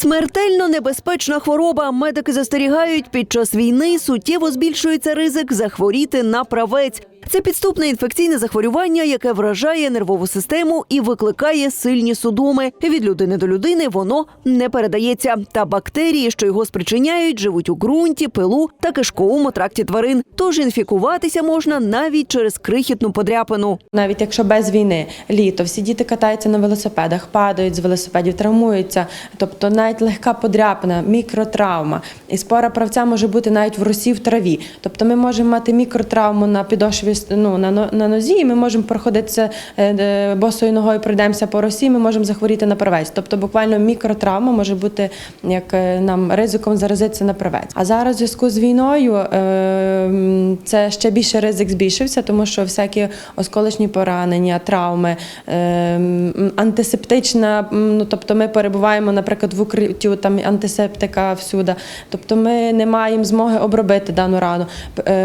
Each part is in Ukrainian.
Смертельно небезпечна хвороба. Медики застерігають, під час війни суттєво збільшується ризик захворіти на правець. Це підступне інфекційне захворювання, яке вражає нервову систему і викликає сильні судоми. Від людини до людини воно не передається. Та бактерії, що його спричиняють, живуть у ґрунті, пилу та кишковому тракті тварин. Тож інфікуватися можна навіть через крихітну подряпину. Навіть якщо без війни, літо, всі діти катаються на велосипедах, падають з велосипедів, травмуються. Тобто навіть легка подряпина, мікротравма. І спора правця може бути навіть в росі в траві. Тобто ми можемо мати мікротравму на підошві ну, на, на нозі, і ми можемо проходитися е, босою ногою, пройдемося по росі, ми можемо захворіти на правець. Тобто буквально мікротравма може бути як е, нам ризиком заразитися на правець. А зараз в зв'язку з війною е, це ще більше ризик збільшився, тому що всякі осколочні поранення, травми, антисептична, ну тобто ми перебуваємо, наприклад, в укритті там антисептика всюди. Тобто ми не маємо змоги обробити дану рану.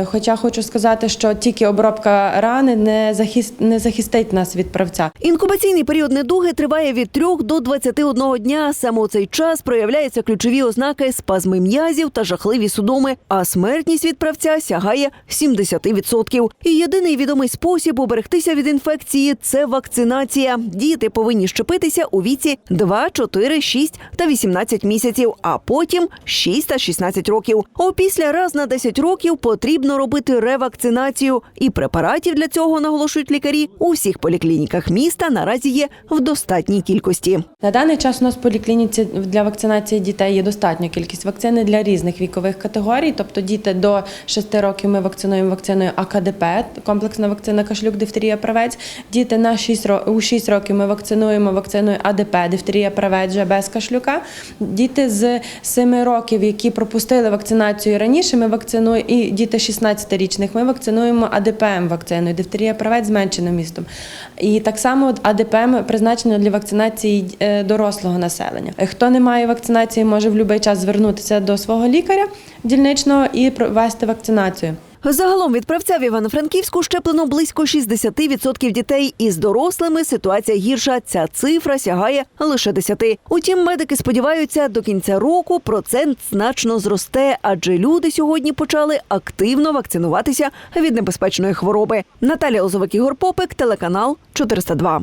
Хоча хочу сказати, що тільки обробка рани не захист не захистить нас від правця. Інкубаційний період недуги триває від 3 до 21 дня. Саме у цей час проявляються ключові ознаки спазми м'язів та жахливі судоми, а смертність від правця сягає 70%. І єдиний відомий спосіб уберегтися від інфекції це вакцинація. Діти повинні щепитися у віці 2, 4, 6 та 18 місяців, а потім 6 та 16 років. Опісля раз на 10 років потрібно робити ревакцинацію. І препаратів для цього наголошують лікарі у всіх поліклініках міста наразі є в достатній кількості. На даний час у нас в поліклініці для вакцинації дітей є достатня кількість вакцини для різних вікових категорій. Тобто діти до 6 років ми вакцинуємо вакциною АКДП, комплексна вакцина кашлюк, дифтерія, правець. Діти на 6 ро- у 6 років ми вакцинуємо вакциною АДП, дифтерія, правець, вже без кашлюка. Діти з 7 років, які пропустили вакцинацію раніше, ми вакцинуємо і діти 16-річних ми вакцинуємо АДПМ вакциною, дифтерія, правець зменшено містом. І так само АДПМ призначено для вакцинації е, дорослого населення. Е, Хто не має вакцинації, може в будь-який час звернутися до свого лікаря дільничного і провести вакцинацію. Загалом від правця в Івано-Франківську щеплено близько 60% дітей. Із дорослими ситуація гірша. Ця цифра сягає лише 10. Утім, медики сподіваються, до кінця року процент значно зросте, адже люди сьогодні почали активно вакцинуватися від небезпечної хвороби. Наталія Лозовик, Ігор Попик, телеканал 402.